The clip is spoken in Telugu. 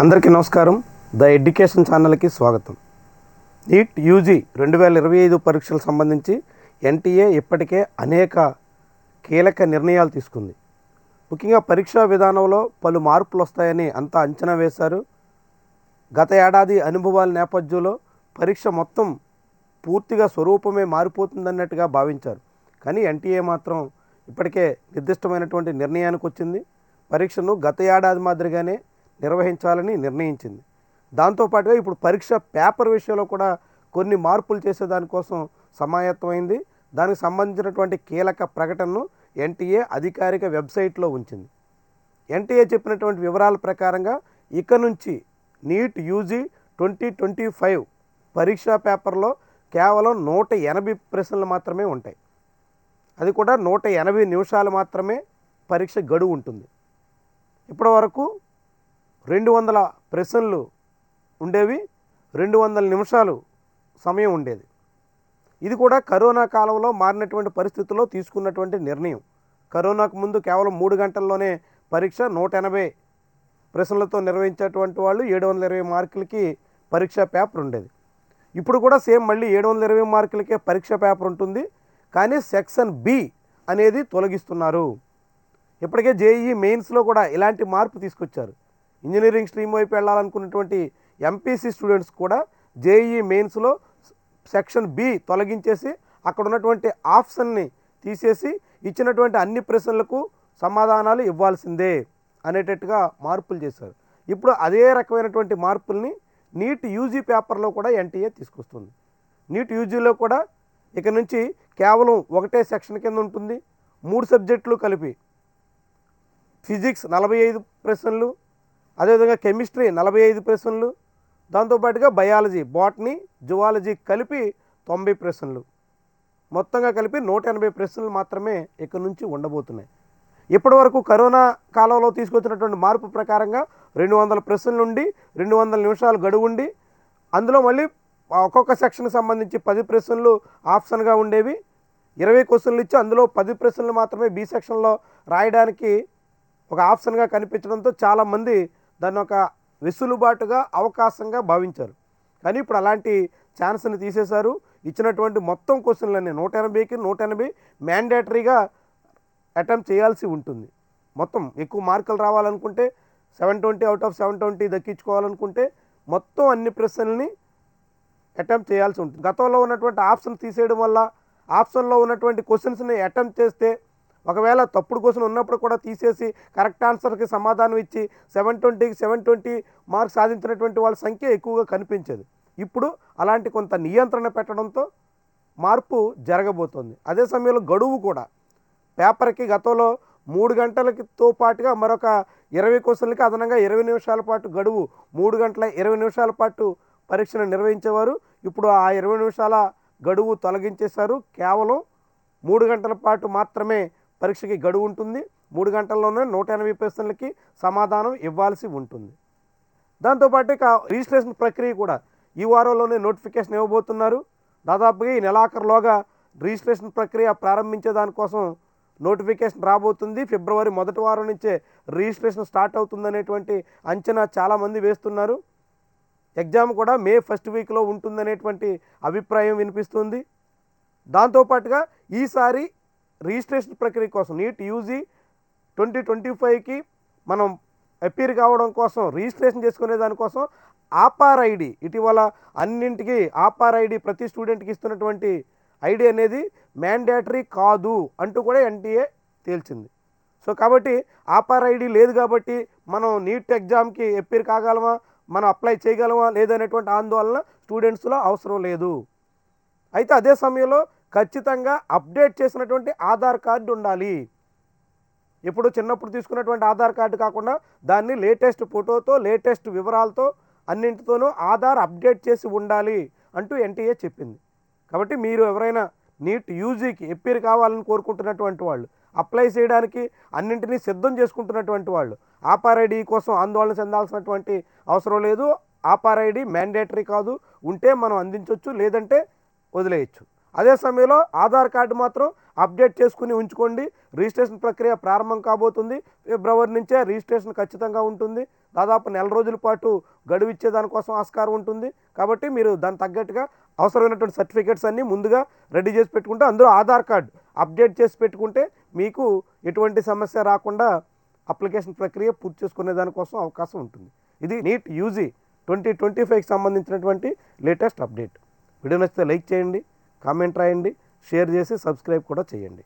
అందరికీ నమస్కారం. ద ఎడ్యుకేషన్ ఛానల్కి స్వాగతం. నీట్ యూజీ రెండు వేల ఇరవై ఐదు పరీక్షలకు సంబంధించి ఎన్టీఏ ఇప్పటికే అనేక కీలక నిర్ణయాలు తీసుకుంది. ముఖ్యంగా పరీక్షా విధానంలో పలు మార్పులు వస్తాయని అంతా అంచనా వేశారు. గత ఏడాది అనుభవాల నేపథ్యంలో పరీక్ష మొత్తం పూర్తిగా స్వరూపమే మారిపోతుందన్నట్టుగా భావించారు. కానీ ఎన్టీఏ మాత్రం ఇప్పటికే నిర్దిష్టమైనటువంటి నిర్ణయానికి వచ్చింది. పరీక్షను గత ఏడాది మాదిరిగానే నిర్వహించాలని నిర్ణయించింది. దాంతోపాటుగా ఇప్పుడు పరీక్ష పేపర్ విషయంలో కూడా కొన్ని మార్పులు చేసే దానికోసం సమాయత్తమైంది. దానికి సంబంధించినటువంటి కీలక ప్రకటనను ఎన్టీఏ అధికారిక వెబ్సైట్లో ఉంచింది. ఎన్టీఏ చెప్పినటువంటి వివరాల ప్రకారంగా ఇక నుంచి NEET UG twenty twenty five పరీక్షా పేపర్లో కేవలం నూట ఎనభై ప్రశ్నలు మాత్రమే ఉంటాయి. అది కూడా నూట ఎనభై నిమిషాలు మాత్రమే పరీక్ష గడువు ఉంటుంది. ఇప్పటి వరకు రెండు వందల ప్రశ్నలు ఉండేవి రెండు వందల నిమిషాలు సమయం ఉండేది. ఇది కూడా కరోనా కాలంలో మారినటువంటి పరిస్థితుల్లో తీసుకున్నటువంటి నిర్ణయం. కరోనాకు ముందు కేవలం మూడు గంటల్లోనే పరీక్ష నూట ఎనభై ప్రశ్నలతో నిర్వహించేటువంటి వాళ్ళు ఏడు వందల ఇరవై మార్కులకి పరీక్ష పేపర్ ఉండేది. ఇప్పుడు కూడా సేమ్ మళ్ళీ ఏడు వందల ఇరవై మార్కులకే పరీక్ష పేపర్ ఉంటుంది. కానీ సెక్షన్ బి అనేది తొలగిస్తున్నారు. ఇప్పటికే జేఈఈ మెయిన్స్లో కూడా ఇలాంటి మార్పు తీసుకొచ్చారు. ఇంజనీరింగ్ స్ట్రీమ్ వైపు వెళ్ళాలనుకున్నటువంటి ఎంపీసీ స్టూడెంట్స్ కూడా జేఈఈ మెయిన్స్లో సెక్షన్ బి తొలగించేసి అక్కడ ఉన్నటువంటి ఆప్షన్ని తీసేసి ఇచ్చినటువంటి అన్ని ప్రశ్నలకు సమాధానాలు ఇవ్వాల్సిందే అనేటట్టుగా మార్పులు చేశారు. ఇప్పుడు అదే రకమైనటువంటి మార్పుల్ని నీట్ యూజీ పేపర్లో కూడా ఎన్టీఏ తీసుకొస్తుంది. నీట్ యూజీలో కూడా ఇక నుంచి కేవలం ఒకటే సెక్షన్ కింద ఉంటుంది. మూడు సబ్జెక్టులు కలిపి ఫిజిక్స్ నలభై ఐదు ప్రశ్నలు అదేవిధంగా కెమిస్ట్రీ నలభై ఐదు ప్రశ్నలు. దాంతోపాటుగా బయాలజీ బాటనీ జువాలజీ కలిపి తొంభై ప్రశ్నలు. మొత్తంగా కలిపి నూట ఎనభై ప్రశ్నలు మాత్రమే ఇక్కడ నుంచి ఉండబోతున్నాయి. ఇప్పటివరకు కరోనా కాలంలో తీసుకొచ్చినటువంటి మార్పు ప్రకారంగా రెండు వందల ప్రశ్నలు ఉండి రెండు వందల నిమిషాలు గడువు ఉండి అందులో మళ్ళీ ఒక్కొక్క సెక్షన్కి సంబంధించి పది ప్రశ్నలు ఆప్షన్గా ఉండేవి. ఇరవై క్వశ్చన్లు ఇచ్చి అందులో పది ప్రశ్నలు మాత్రమే బి సెక్షన్లో రాయడానికి ఒక ఆప్షన్గా కనిపించడంతో చాలామంది దాన్ని ఒక వెసులుబాటుగా అవకాశంగా భావించారు. కానీ ఇప్పుడు అలాంటి ఛాన్స్ని తీసేశారు. ఇచ్చినటువంటి మొత్తం క్వశ్చన్లన్నీ నూట ఎనభైకి నూట ఎనభై మ్యాండేటరీగా అటెంప్ట్ చేయాల్సి ఉంటుంది. మొత్తం ఎక్కువ మార్కులు రావాలనుకుంటే seven twenty out of seven twenty దక్కించుకోవాలనుకుంటే మొత్తం అన్ని ప్రశ్నల్ని అటెంప్ట్ చేయాల్సి ఉంటుంది. గతంలో ఉన్నటువంటి ఆప్షన్ తీసేయడం వల్ల ఆప్షన్లో ఉన్నటువంటి క్వశ్చన్స్ని అటెంప్ట్ చేస్తే ఒకవేళ తప్పుడు క్వశ్చన్ ఉన్నప్పుడు కూడా తీసేసి కరెక్ట్ ఆన్సర్కి సమాధానం ఇచ్చి సెవెన్ ట్వంటీకి సెవెన్ ట్వంటీ మార్క్స్ సాధించినటువంటి వాళ్ళ సంఖ్య ఎక్కువగా కనిపించేది. ఇప్పుడు అలాంటి కొంత నియంత్రణ పెట్టడంతో మార్పు జరగబోతోంది. అదే సమయంలో గడువు కూడా. పేపర్కి గతంలో మూడు గంటలతో పాటుగా మరొక ఇరవై క్వశ్చన్లకి అదనంగా ఇరవై నిమిషాల పాటు గడువు మూడు గంటల ఇరవై నిమిషాల పాటు పరీక్షను నిర్వహించేవారు. ఇప్పుడు ఆ ఇరవై నిమిషాల గడువు తొలగించేశారు. కేవలం మూడు గంటల పాటు మాత్రమే పరీక్షకి గడువు ఉంటుంది. మూడు గంటల్లోనే నూట ఎనభై ప్రశ్నలకి సమాధానం ఇవ్వాల్సి ఉంటుంది. దాంతోపాటు ఇక రిజిస్ట్రేషన్ ప్రక్రియ కూడా ఈ వారంలోనే నోటిఫికేషన్ ఇవ్వబోతున్నారు. దాదాపుగా ఈ నెలాఖరులోగా రిజిస్ట్రేషన్ ప్రక్రియ ప్రారంభించే దానికోసం నోటిఫికేషన్ రాబోతుంది. ఫిబ్రవరి మొదటి వారం నుంచే రిజిస్ట్రేషన్ స్టార్ట్ అవుతుందనేటువంటి అంచనా చాలామంది వేస్తున్నారు. ఎగ్జామ్ కూడా మే ఫస్ట్ వీక్లో ఉంటుందనేటువంటి అభిప్రాయం వినిపిస్తుంది. దాంతోపాటుగా ఈసారి రిజిస్ట్రేషన్ ప్రక్రియ కోసం నీట్ యూజీ ట్వంటీ ట్వంటీ ఫైవ్కి మనం అపీర్ కావడం కోసం రిజిస్ట్రేషన్ చేసుకునే దానికోసం ఆపార్ ఐడి ఇటీవల అన్నింటికి ఆపార్ ఐడి ప్రతి స్టూడెంట్కి ఇస్తున్నటువంటి ఐడి అనేది మ్యాండేటరీ కాదు అంటూ కూడా ఎన్టీఏ తేల్చింది. సో కాబట్టి ఆపార్ ఐడి లేదు కాబట్టి మనం నీట్ ఎగ్జామ్కి ఎప్పీర్ కాగలమా? మనం అప్లై చేయగలమా? లేదనేటువంటి ఆందోళన స్టూడెంట్స్లో అవసరం లేదు. అయితే అదే సమయంలో ఖచ్చితంగా అప్డేట్ చేసినటువంటి ఆధార్ కార్డు ఉండాలి. ఇప్పుడు చిన్నప్పుడు తీసుకున్నటువంటి ఆధార్ కార్డు కాకుండా దాన్ని లేటెస్ట్ ఫోటోతో లేటెస్ట్ వివరాలతో అన్నింటితోనూ ఆధార్ అప్డేట్ చేసి ఉండాలి అంటూ ఎన్టీఏ చెప్పింది. కాబట్టి మీరు ఎవరైనా నీట్ యూజీకి ఎప్పిరు కావాలని కోరుకుంటున్నటువంటి వాళ్ళు అప్లై చేయడానికి అన్నింటినీ సిద్ధం చేసుకుంటున్నటువంటి వాళ్ళు ఆపార్ ఐడి కోసం ఆందోళన చెందాల్సినటువంటి అవసరం లేదు. ఆపార్ ఐడి మ్యాండేటరీ కాదు. ఉంటే మనం అందించవచ్చు లేదంటే వదిలేయచ్చు. అదే సమయంలో ఆధార్ కార్డు మాత్రం అప్డేట్ చేసుకుని ఉంచుకోండి. రిజిస్ట్రేషన్ ప్రక్రియ ప్రారంభం కాబోతుంది. ఫిబ్రవరి నుంచే రిజిస్ట్రేషన్ ఖచ్చితంగా ఉంటుంది. దాదాపు నెల రోజుల పాటు గడువు ఇచ్చే దానికోసం ఆస్కారం ఉంటుంది. కాబట్టి మీరు దానికి తగ్గట్టుగా అవసరమైనటువంటి సర్టిఫికేట్స్ అన్నీ ముందుగా రెడీ చేసి పెట్టుకుంటే అందులో ఆధార్ కార్డు అప్డేట్ చేసి పెట్టుకుంటే మీకు ఎటువంటి సమస్య రాకుండా అప్లికేషన్ ప్రక్రియ పూర్తి చేసుకునే దానికోసం అవకాశం ఉంటుంది. ఇది నీట్ యూజీ ట్వంటీ ట్వంటీ ఫైవ్కి సంబంధించినటువంటి లేటెస్ట్ అప్డేట్. వీడియో నచ్చితే లైక్ చేయండి. కామెంట్ రాయండి షేర్ చేసి సబ్స్క్రైబ్ కూడా చేయండి.